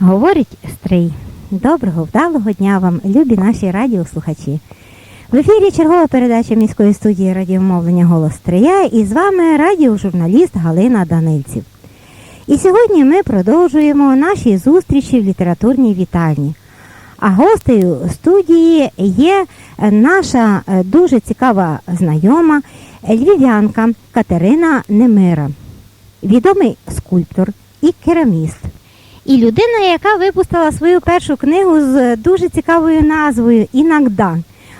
Говорить Стрий. Доброго, вдалого дня вам, любі наші радіослухачі. В ефірі чергова передача міської студії радіомовлення Голос Стрия і з вами радіожурналіст Галина Данильців. І сьогодні ми продовжуємо наші зустрічі в літературній вітальні. А гостею студії є наша е, дуже цікава знайома львів'янка Катерина Немира, відомий скульптор і кераміст. І людина, яка випустила свою першу книгу з дуже цікавою назвою Інагда.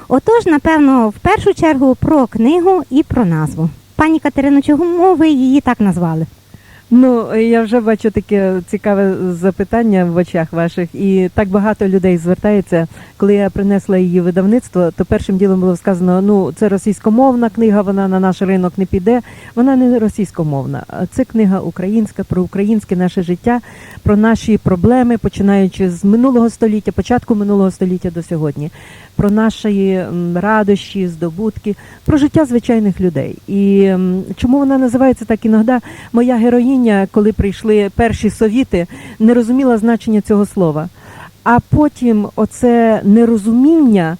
Отож, напевно, в першу чергу про книгу і про назву. Пані Катерино, чому ви її так назвали? Ну, я вже бачу таке цікаве запитання в очах ваших, і так багато людей звертається. Коли я принесла її видавництво, то першим ділом було сказано: ну це російськомовна книга, вона на наш ринок не піде. Вона не російськомовна, це книга українська про українське наше життя, про наші проблеми, починаючи з минулого століття, початку минулого століття до сьогодні, про наші радощі, здобутки, про життя звичайних людей. І чому вона називається так іноді? Моя героїня, коли прийшли перші совіти, не розуміла значення цього слова. А потім оце нерозуміння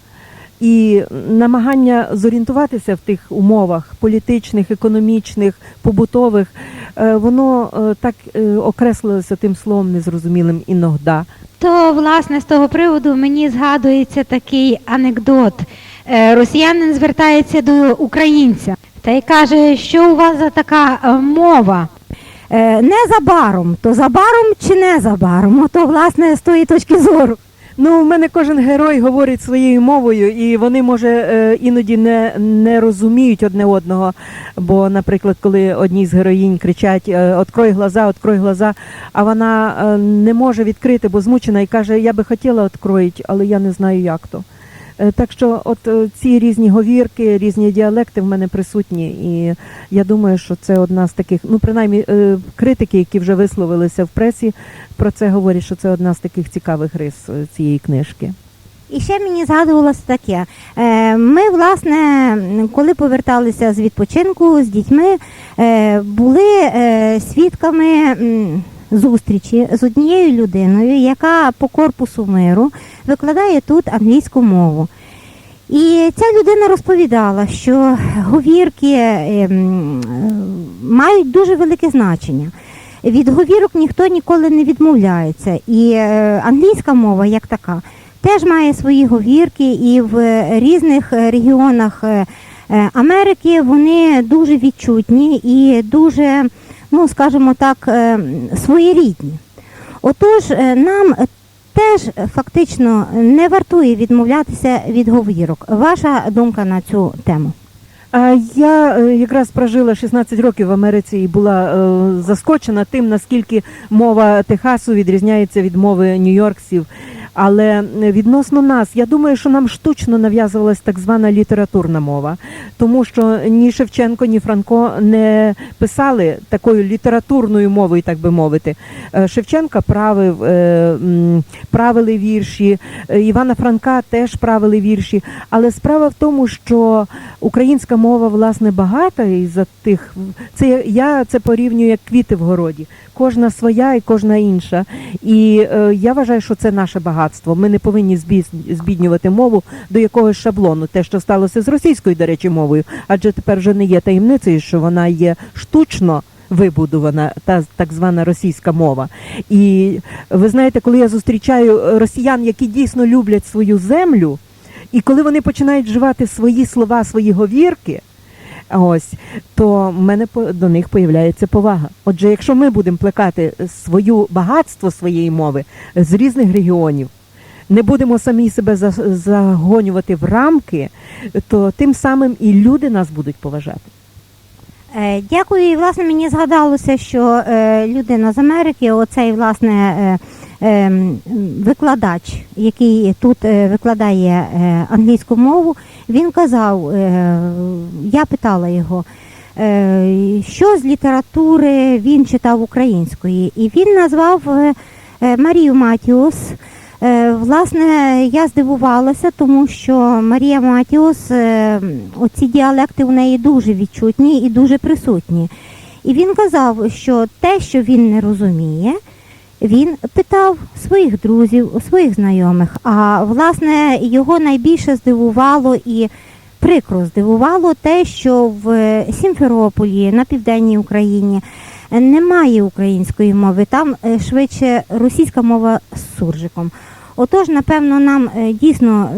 і намагання зорієнтуватися в тих умовах політичних, економічних, побутових, е, воно е, так е, окреслилося тим словом незрозумілим іногда. То, власне, з того приводу мені згадується такий анекдот. Росіянин звертається до українця та й каже, що у вас за така мова. Незабаром, то забаром чи не забаром? Ото, власне, з тої точки зору. Ну, в мене кожен герой говорить своєю мовою, і вони, може, е, іноді не, не розуміють одне одного. Бо, наприклад, коли одні з героїнь кричать е, Открой глаза, открой глаза, а вона е, не може відкрити, бо змучена і каже, я би хотіла відкроїти, але я не знаю, як то. Е, Так що, от е, ці різні говірки, різні діалекти в мене присутні, і я думаю, що це одна з таких, ну принаймні е, критики, які вже висловилися в пресі, про це говорять, що це одна з таких цікавих рис цієї книжки. І ще мені згадувалося таке. Ми, власне, коли поверталися з відпочинку з дітьми, були свідками зустрічі з однією людиною, яка по корпусу миру викладає тут англійську мову. І ця людина розповідала, що говірки е, м, е, мають дуже велике значення. Від говірок ніхто ніколи не відмовляється. І е, англійська мова як така теж має свої говірки, і в різних регіонах е, Америки вони дуже відчутні і дуже, ну скажімо так, е, своєрідні. Отож, е, нам теж фактично не вартує відмовлятися від говірок. Ваша думка на цю тему? Я е, якраз прожила 16 років в Америці і була заскочена тим, наскільки мова Техасу відрізняється від мови нью-йоркців. Але відносно нас, я думаю, що нам штучно нав'язувалась так звана літературна мова, тому що ні Шевченко, ні Франко не писали такою літературною мовою, так би мовити. Е, Шевченка правив, е, правили вірші, е, Івана Франка теж правили вірші. Але справа в тому, що українська мова власне багата і за тих це я- це порівнюю як квіти в городі. Кожна своя і кожна інша. І я вважаю, що це наше багатство. Ми не повинні збіднювати мову до якогось шаблону. Те, що сталося з російською, до речі, мовою, адже тепер вже не є таємницею, що вона є штучно. Вибудована та так звана російська мова, і ви знаєте, коли я зустрічаю росіян, які дійсно люблять свою землю, і коли вони починають вживати свої слова, свої говірки, ось то в мене до них появляється повага. Отже, якщо ми будемо плекати свою багатство своєї мови з різних регіонів, не будемо самі себе загонювати в рамки, то тим самим і люди нас будуть поважати. Е, Дякую. І власне мені згадалося, що е, людина з Америки, оцей власне е, викладач, який тут е, викладає е, англійську мову, він казав, е, я питала його, що з літератури він читав української, і він назвав Марію Матіус. Власне, я здивувалася, тому що Марія Матіус, оці діалекти у неї дуже відчутні і дуже присутні. І він казав, що те, що він не розуміє, він питав своїх друзів, своїх знайомих. А власне його найбільше здивувало і прикро здивувало те, що в Сімферополі на південній Україні немає української мови, там е, швидше російська мова з суржиком. Отож, напевно, нам е, дійсно,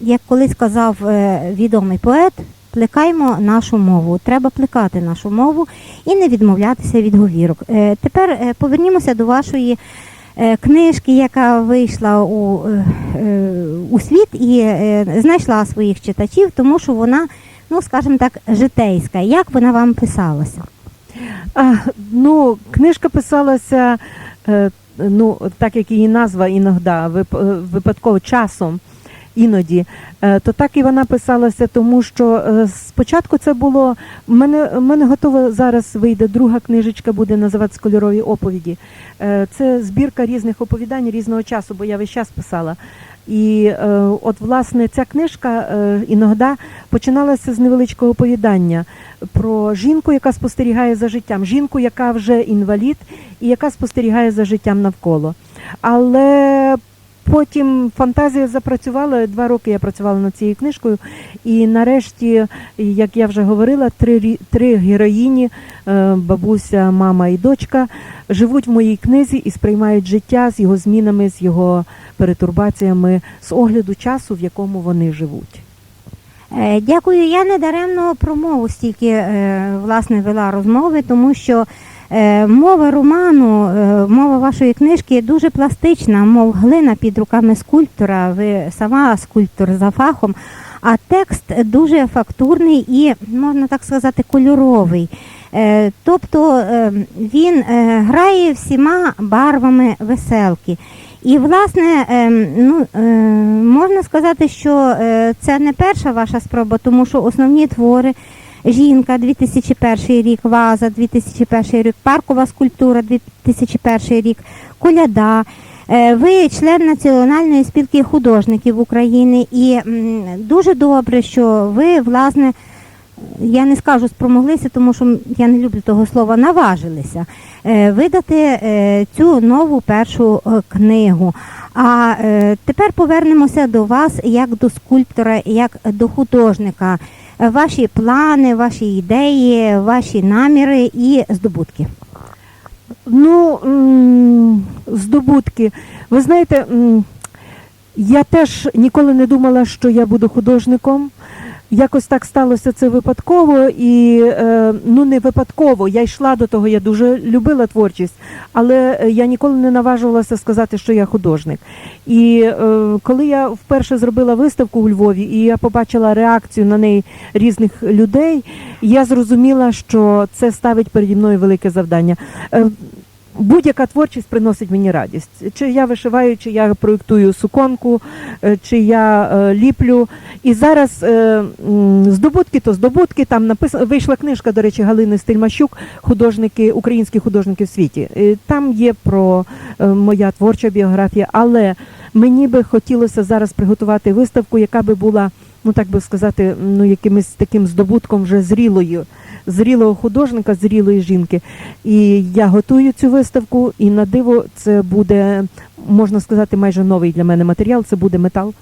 як колись казав е, відомий поет, плекаймо нашу мову. Треба плекати нашу мову і не відмовлятися від говірок. Е, Тепер е, повернімося до вашої е, книжки, яка вийшла у, у світ і знайшла своїх читачів, тому що вона, ну скажімо так, житейська. Як вона вам писалася? А, ну, книжка писалася, ну, так як її назва іноді, вип- випадково часом. Іноді, Е, то так і вона писалася, тому що е, спочатку це було. в мене, в мене готова зараз вийде друга книжечка, буде називатися Кольорові оповіді. Е, Це збірка різних оповідань різного часу, бо я весь час писала. І е, от власне ця книжка е, іноді починалася з невеличкого оповідання про жінку, яка спостерігає за життям, жінку, яка вже інвалід і яка спостерігає за життям навколо. Але потім фантазія запрацювала. Два роки я працювала над цією книжкою, і нарешті, як я вже говорила, три, три героїні, е, бабуся, мама і дочка, живуть в моїй книзі і сприймають життя з його змінами, з його перетурбаціями, з огляду часу, в якому вони живуть. Е, Дякую. Я не даремно про мову стільки е, власне вела розмови, тому що мова роману, е, мова вашої книжки дуже пластична, мов глина під руками скульптора. Ви сама скульптор за фахом. А текст дуже фактурний і, можна так сказати, кольоровий. Е, Тобто е, він е, грає всіма барвами веселки. І, власне, ну, е, можна сказати, що е, це не перша ваша спроба, тому що основні твори Жінка 2001 рік, Ваза 2001 рік, Паркова скульптура 2001 рік, Коляда. Е, Ви член Національної спілки художників України, і дуже добре, що ви, власне, я не скажу спромоглися, тому що я не люблю того слова, наважилися е, видати е, цю нову першу книгу. А тепер повернемося до вас як до скульптора, як до художника. Ваші плани, ваші ідеї, ваші наміри і здобутки. Ну, здобутки. Ви знаєте, я теж ніколи не думала, що я буду художником. Якось так сталося це випадково, і е, ну не випадково. Я йшла до того, я дуже любила творчість, але е, я ніколи не наважувалася сказати, що я художник. І е, коли я вперше зробила виставку у Львові, і я побачила реакцію на неї різних людей, я зрозуміла, що це ставить переді мною велике завдання. Будь-яка творчість приносить мені радість. Чи я вишиваю, чи я проєктую суконку, е, чи я е, ліплю. І зараз е, здобутки то здобутки. Там написано вийшла книжка, до речі, Галини Стельмащук, художники, українські художники в світі. Там є про моя творча біографія, але мені би хотілося зараз приготувати виставку, яка би була, ну так би сказати, ну якимось таким здобутком вже зрілою, зрілого художника, зрілої жінки. І я готую цю виставку, і на диво це буде, можна сказати, майже новий для мене матеріал. Це буде метал.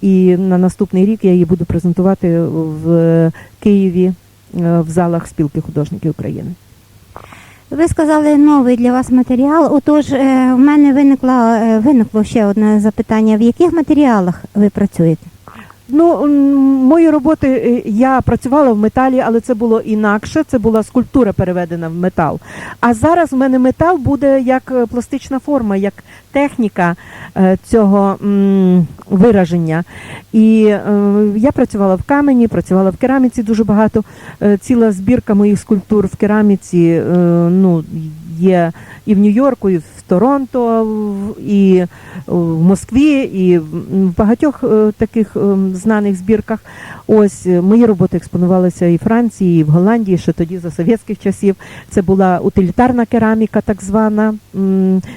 І на наступний рік я її буду презентувати в Києві е, в залах спілки художників України. Ви сказали новий для вас матеріал. Отож, е, в мене виникло, е, виникло ще одне запитання: в яких матеріалах ви працюєте? Ну, мої роботи е, я працювала в металі, але це було інакше. Це була скульптура переведена в метал. А зараз в мене метал буде як е, пластична форма, як техніка е, цього вираження. І я працювала в камені, працювала в кераміці дуже багато. Ціла збірка моїх скульптур в кераміці. Ну, є і в Нью-Йорку, і в Торонто, і в Москві, і в багатьох е, таких е, знаних збірках. Ось е, мої роботи експонувалися і в Франції, і в Голландії, ще тоді за совєтських часів. Це була утилітарна кераміка, так звана.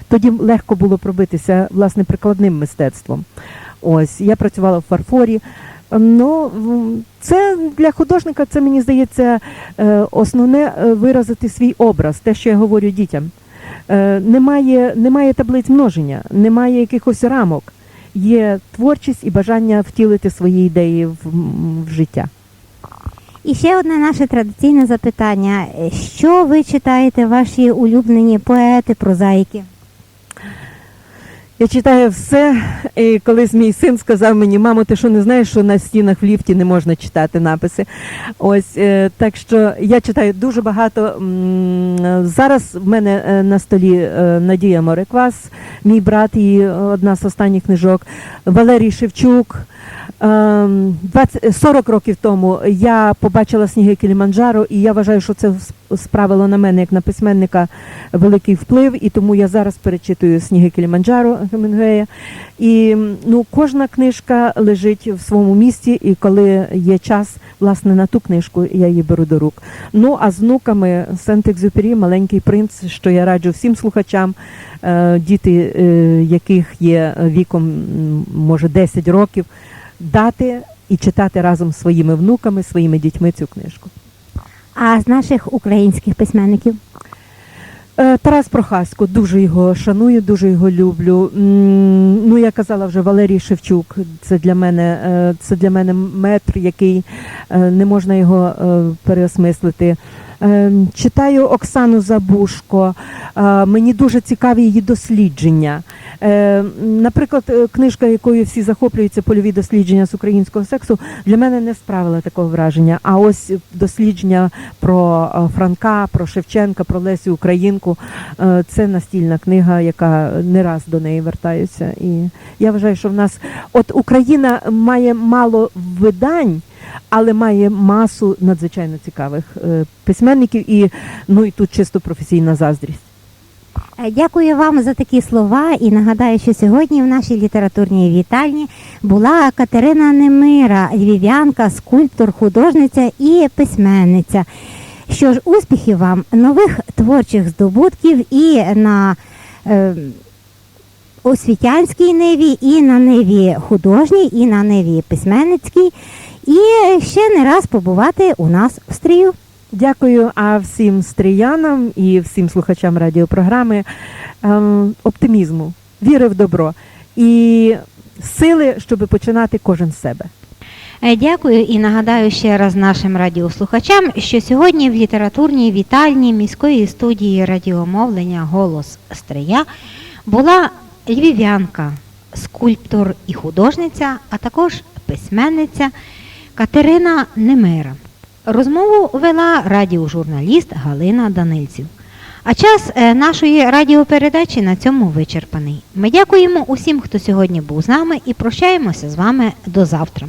Тоді легко було пробитися власне прикладним мистецтвом. Ось я працювала в фарфорі. Ну, це для художника, це мені здається, е, основне е, виразити свій образ, те, що я говорю дітям. Е, Немає, немає таблиць множення, немає якихось рамок. Є творчість і бажання втілити свої ідеї в, в життя. І ще одне наше традиційне запитання: що ви читаєте ваші улюблені поети, прозаїки? Я читаю все, і колись мій син сказав мені, мамо, ти що не знаєш, що на стінах в ліфті не можна читати написи. Ось е, так що я читаю дуже багато. Зараз в мене е, на столі е, Надія Мореквас, мій брат, і одна з останніх книжок, Валерій Шевчук. Ем, 20, 40 років тому я побачила сніги Кіліманджаро, і я вважаю, що це справило на мене як на письменника великий вплив, і тому я зараз перечитую сніги Кіліманджаро Хемінгуея. І ну, кожна книжка лежить в своєму місці, і коли є час, власне, на ту книжку я її беру до рук. Ну а з внуками Сент-Екзюпері, маленький принц, що я раджу всім слухачам, е, діти, е, яких є віком, може, 10 років, дати і читати разом з своїми внуками, своїми дітьми цю книжку. А з наших українських письменників? Е, Тарас Прохасько, дуже його шаную, дуже його люблю. Ну, я казала вже Валерій Шевчук. Це для мене, е, це для мене метр, який е, не можна його переосмислити. Е, Читаю Оксану Забушко. Е, Мені дуже цікаві її дослідження. Е, Наприклад, е, книжка, якою всі захоплюються польові дослідження з українського сексу, для мене не справила такого враження. А ось дослідження про Франка, про Шевченка, про Лесю Українку це настільна книга, яка не раз до неї вертаюся. І я вважаю, що в нас от Україна має мало видань. Але має масу надзвичайно цікавих е, письменників, і ну і тут чисто професійна заздрість. Е, Дякую вам за такі слова і нагадаю, що сьогодні в нашій літературній вітальні була Катерина Немира, львів'янка, скульптор, художниця і письменниця. Що ж, успіхів вам, нових творчих здобутків і на е, освітянській ниві, і на ниві художній, і на ниві письменницькій, і ще не раз побувати у нас в стрію. Дякую а всім стріянам і всім слухачам радіопрограми ем, оптимізму, віри в добро і сили, щоб починати кожен з себе. Е, Дякую і нагадаю ще раз нашим радіослухачам, що сьогодні в літературній вітальні міської студії радіомовлення Голос Стрия була львів'янка, скульптор і художниця, а також письменниця Катерина Немира. Розмову вела радіожурналіст Галина Данильців. А час е, нашої радіопередачі на цьому вичерпаний. Ми дякуємо усім, хто сьогодні був з нами, і прощаємося з вами до завтра.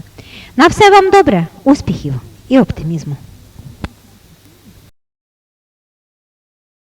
На все вам добре, успіхів і оптимізму.